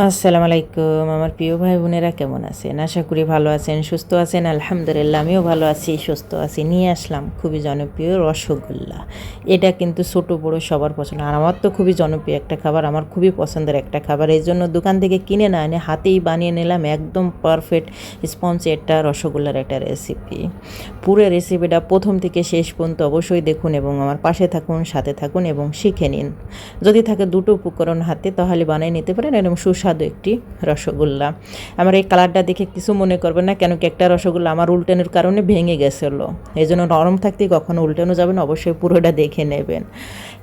আসসালামু আলাইকুম। আমার প্রিয় ভাই বোনেরা কেমন আছেন? আশা করি ভালো আছেন, সুস্থ আছেন। আলহামদুলিল্লাহ, আমিও ভালো আছি, সুস্থ আছি। নিয়ে আসলাম খুবই জনপ্রিয় রসগোল্লা। এটা কিন্তু ছোট, বড়, সবার পছন্দ। আর আমার তো খুবই জনপ্রিয় একটা খাবার, আমার খুবই পছন্দের একটা খাবার। এই জন্য দোকান থেকে কিনে না এনে হাতেই বানিয়ে নিলাম একদম পারফেক্ট স্পঞ্জ একটা রসগোল্লার একটা রেসিপি পুরো রেসিপিটা প্রথম থেকে শেষ পর্যন্ত অবশ্যই দেখুন এবং আমার পাশে থাকুন, সাথে থাকুন এবং শিখে নিন। যদি থাকে দুটো উপকরণ হাতে, তাহলে বানিয়ে নিতে পারেন এবং সুস্বাদু একটি রসগোল্লা। আমার এই কালারটা দেখে কিছু মনে করবেন না, কেন কি একটা রসগোল্লা আমার উল্টানোর কারণে ভেঙে গেছিল। এই জন্য নরম থাকতে কখনো উল্টানো যাবেন অবশ্যই পুরোটা দেখে নেবেন।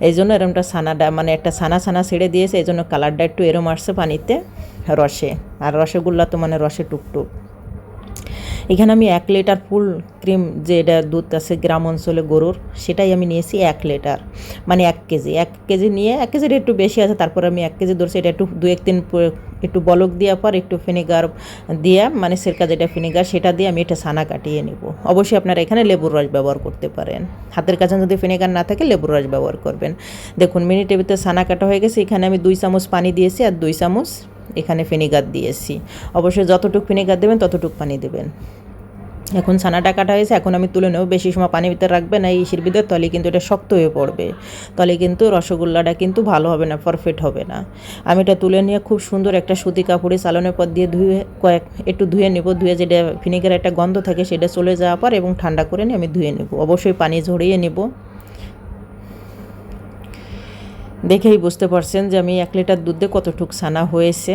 এই জন্য এরমটা ছানাটা মানে একটা ছানা ছানা ছেড়ে দিয়েছে, এই জন্য কালারটা একটু এরম আসছে পানিতে রসে। আর রসগোল্লা তো মানে রসে টুকটুক। এখানে আমি এক লিটার ফুল ক্রিম যে এটা দুধ আছে গ্রাম অঞ্চলে গরুর, সেটাই আমি নিয়েছি এক লিটার। মানে এক কেজি এক কেজি নিয়ে, এক কেজির একটু বেশি আছে, তারপর আমি এক কেজি ধরছি, এটা একটু দু এক দিন একটু বলক দেওয়ার পর, একটু ফিনিগার দিয়ে মানে সিরকা যেটা ফিনিগার সেটা দিয়ে আমি এটা ছানা কাটিয়ে নেব। অবশ্যই আপনারা এখানে লেবুর রস ব্যবহার করতে পারেন। হাতের কাছে যদি ফিনিগার না থাকে, লেবুর রস ব্যবহার করবেন। দেখুন, মিনিটের ভিতরে ছানা কাটা হয়ে গেছে, এখানে আমি দুই চামচ পানি দিয়েছি, আর দুই চামচ এখানে ফিনিগার দিয়েছি। অবশ্যই যতটুকু ফিনিগার দেবেন, ততটুকু পানি দেবেন। এখন ছানাটা কাটা হয়েছে, এখন আমি তুলে নেব। বেশি সময় পানির ভিতরে রাখবে না এই ইসির ভিতরে, তলে কিন্তু এটা শক্ত হয়ে পড়বে। তলে কিন্তু রসগোল্লাটা কিন্তু ভালো হবে না পারফেক্ট হবে না। আমি এটা তুলে নিয়ে খুব সুন্দর একটা সুতি কাপড়ে চালানোর পর দিয়ে ধুয়ে কয়েক, একটু ধুয়ে নেব। ধুয়ে যেটা ভিনেগার একটা গন্ধ থাকে সেটা চলে যাওয়ার পর এবং ঠান্ডা করে নিয়ে আমি ধুয়ে নেব। অবশ্যই পানি ঝরিয়ে নেব। দেখেই বুঝতে পারছেন যে আমি এক লিটার দুধে কতটুক ছানা হয়েছে।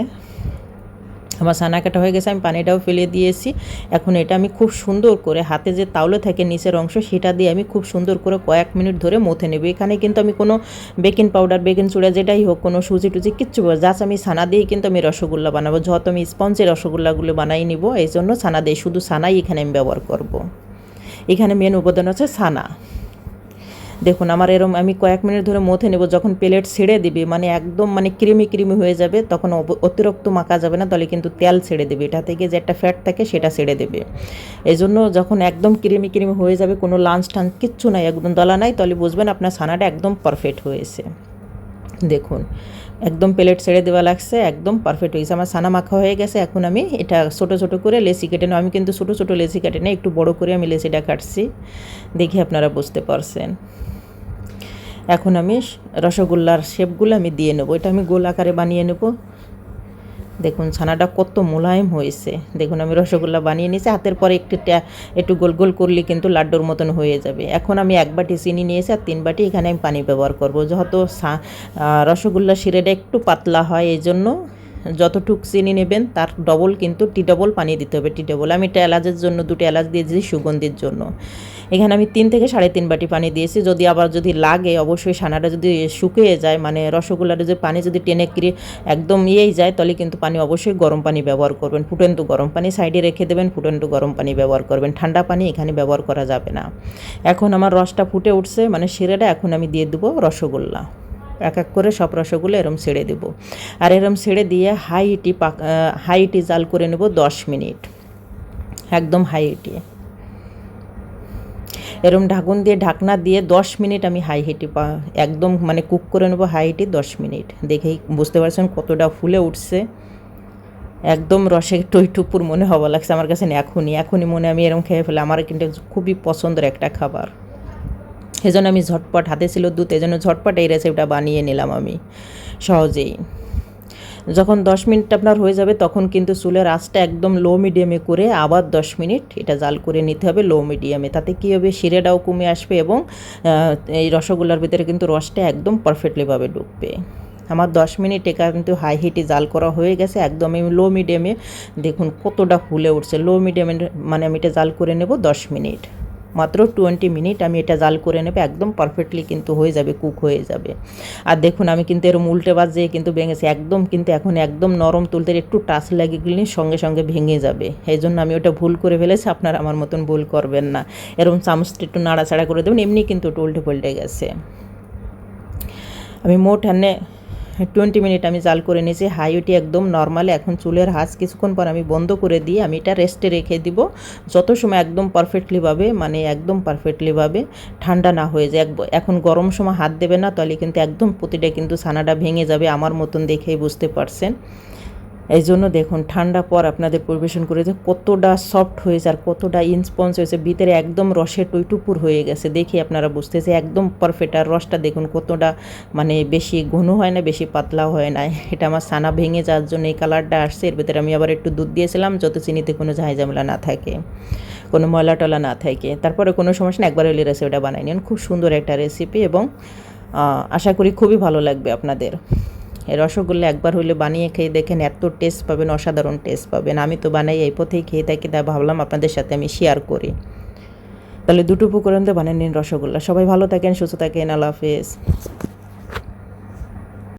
আমার সানা কাটা হয়ে গেছে, আমি পানিটাও ফেলে দিয়েছি। এখন এটা আমি খুব সুন্দর করে হাতে যে তাওলে থাকে নিচের অংশ, সেটা দিয়ে আমি খুব সুন্দর করে কয়েক মিনিট ধরে মথে নেব। এখানে কিন্তু আমি কোনো বেকিং পাউডার, বেকিং চুড়া যেটাই হোক, কোনো সুজি টুজি কিচ্ছু জাস্ট আমি ছানা দিয়েই কিন্তু আমি রসগোল্লা বানাবো। যত আমি স্পঞ্জের রসগোল্লাগুলো বানাই নিব, এই জন্য ছানা দিয়ে। শুধু ছানাই এখানে আমি ব্যবহার করব। এখানে মেন উপাদান হচ্ছে ছানা। দেখুন, আমার এরম আমি কয়েক মিনিট ধরে মথে নেব, যখন প্লেট ছেড়ে দিবে মানে একদম মানে ক্রিমি ক্রিমি হয়ে যাবে, তখন অতিরিক্ত মাখা যাবে না, তাহলে কিন্তু তেল ছেড়ে দেবে। এটা থেকে যে একটা ফ্যাট থাকে, সেটা ছেড়ে দেবে। এই জন্য যখন একদম ক্রিমি ক্রিমি হয়ে যাবে, কোনো লাঞ্চ টাঞ্চ কিচ্ছু নাই, একদম দলা নাই, তাহলে বুঝবেন আপনার ছানাটা একদম পারফেক্ট হয়েছে। দেখুন, একদম প্লেট ছেড়ে দেওয়া লাগছে, একদম পারফেক্ট হয়েছে। আমার সানা মাখা হয়ে গেছে, এখন আমি এটা ছোটো ছোটো করে লেসি কেটে নেব। আমি কিন্তু ছোটো ছোটো লেসি কেটে নেই, একটু বড় করে আমি লেসিটা কাটছি। দেখি আপনারা বুঝতে পারছেন। এখন আমি রসগোল্লার শেপগুলো আমি দিয়ে নেব। এটা আমি গোল আকারে বানিয়ে নেব। দেখুন, ছানাটা কত মোলায়েম হয়েছে। দেখুন, আমি রসগোল্লা বানিয়ে নিয়েছি। হাতের পরে একটু একটু গোল গোল করলে কিন্তু লাড্ডুর মতন হয়ে যাবে। এখন আমি এক বাটি চিনি নিয়েছি আর তিন বাটি এখানে আমি পানি ব্যবহার করব। যেহেতু রসগোল্লা শিরেটা একটু পাতলা হয় এই জন্য যতটুক চিনি নেবেন, তার ডবল কিন্তু টি ডবল পানি দিতে হবে। টি ডবল আমি এটা এলাচের জন্য, দুটো এলাচ দিয়েছি সুগন্ধির জন্য। এখানে আমি তিন থেকে সাড়ে তিন বাটি পানি দিয়েছি। যদি আবার যদি লাগে, অবশ্যই সানাটা যদি শুকিয়ে যায় মানে রসগোল্লাটা যদি পানি যদি টেনে কিরে একদম ইয়েই যায়, তাহলে কিন্তু পানি অবশ্যই গরম পানি ব্যবহার করবেন। ফুটন্ত গরম পানি সাইডে রেখে দেবেন, ফুটন্ত গরম পানি ব্যবহার করবেন। ঠান্ডা পানি এখানে ব্যবহার করা যাবে না। এখন আমার রসটা ফুটে উঠছে মানে শিরেটা এখন আমি দিয়ে দেবো রসগোল্লা। এক এক করে সব রসগুলো এরম ছেড়ে দেব। আর এরম ছেড়ে দিয়ে হাই হিটি পাক হাই জাল করে নেব দশ মিনিট। একদম হাই হিটি এরম ঢাকুন দিয়ে ঢাকনা দিয়ে দশ মিনিট আমি হাই হিটি পা একদম মানে কুক করে নেব হাই হিটি দশ মিনিট। দেখেই বুঝতে পারছেন কতটা ফুলে উঠছে। একদম রসে টইটুপুর মনে হওয়া লাগছে আমার কাছে এখনই এখনই মনে আমি এরম খেয়ে ফেলে। আমার কিন্তু খুবই পছন্দের একটা খাবার। সেজন্য আমি ঝটপট হাতে ছিল দুধ এজন্য ঝটপট এই রেসিপিটা বানিয়ে নিলাম আমি সহজেই। যখন দশ মিনিট আপনার হয়ে যাবে, তখন কিন্তু চুলের আঁচটা একদম লো মিডিয়ামে করে আবার দশ মিনিট এটা জাল করে নিতে হবে লো মিডিয়ামে। তাতে কী হবে? শিরেটাও কমে আসবে এবং এই রসগোল্লার ভিতরে কিন্তু রসটা একদম পারফেক্টলিভাবে ঢুকবে। আমার দশ মিনিট এটা কিন্তু হাই হিটে জাল করা হয়ে গেছে, একদম আমি লো মিডিয়ামে দেখুন কতটা ফুলে উঠছে। লো মিডিয়ামে মানে আমি এটা জাল করে নেব দশ মিনিট। মাত্র টোয়েন্টি মিনিট আমি এটা জাল করে নেবে, একদম পারফেক্টলি কিন্তু হয়ে যাবে কুক হয়ে যাবে। আর দেখুন, আমি কিন্তু এরম উল্টে বাজে কিন্তু ভেঙেছি, একদম কিন্তু এখন একদম নরম তুলতে একটু টাচ লাগিয়ে গেলে সঙ্গে সঙ্গে ভেঙে যাবে। এই জন্য আমি ওটা ভুল করে ফেলেছি, আপনারা আমার মতন ভুল করবেন না। এরকম চামচটা একটু নাড়াচাড়া করে দেবেন, এমনি কিন্তু উল্টে পাল্টে গেছে। আমি মোট এনে টোয়েন্টি মিনিট আমি জাল করে নিয়েছি। হাই হাইওটি একদম নর্মালি। এখন চুলের হাঁস কিছুক্ষণ পর আমি বন্ধ করে দিই আমি এটা রেস্টে রেখে দিব। যত সময় একদম পারফেক্টলিভাবে মানে একদম পারফেক্টলিভাবে ঠান্ডা না হয়ে যায়। এখন গরম সময় হাত দেবে না, তাহলে কিন্তু একদম প্রতিটা কিন্তু ছানাটা ভেঙে যাবে আমার মতন দেখেই বুঝতে পারছেন। এই জন্য দেখুন, ঠান্ডা পর আপনাদের পরিবেশন করে যে কতটা সফট হয়েছে আর কতটা ইনস্পঞ্জ হয়েছে, ভিতরে একদম রসে টইটুপুর হয়ে গেছে। দেখি আপনারা বুঝতেছে একদম পারফেক্ট আর রসটা দেখুন কতটা মানে বেশি ঘন হয় না, বেশি পাতলাও হয় না। এটা আমার সানা ভেঙে যাওয়ার জন্য এই কালারটা আসছে। এর ভিতরে আমি আবার একটু দুধ দিয়েছিলাম, যত চিনিতে কোনো ঝামেলা না থাকে, কোনো ময়লা টলা না থাকে। তারপরে কোনো সমস্যা না একবার হলে রেসিপিটা বানাই নিন। খুব সুন্দর একটা রেসিপি এবং আশা করি খুবই ভালো লাগবে আপনাদের। রসগোল্লা একবার হলে বানিয়ে খেয়ে দেখেন এত টেস্ট পাবেন, অসাধারণ টেস্ট পাবেন। আমি তো বানাই এই পথেই খেয়ে থাকি, তাই ভাবলাম আপনাদের সাথে আমি শেয়ার করি। তাহলে দুটো উপকরণ দিয়ে বানিয়ে নিন রসগোল্লা। সবাই ভালো থাকেন, সুস্থ থাকেন, আল্লাহ হাফেজ।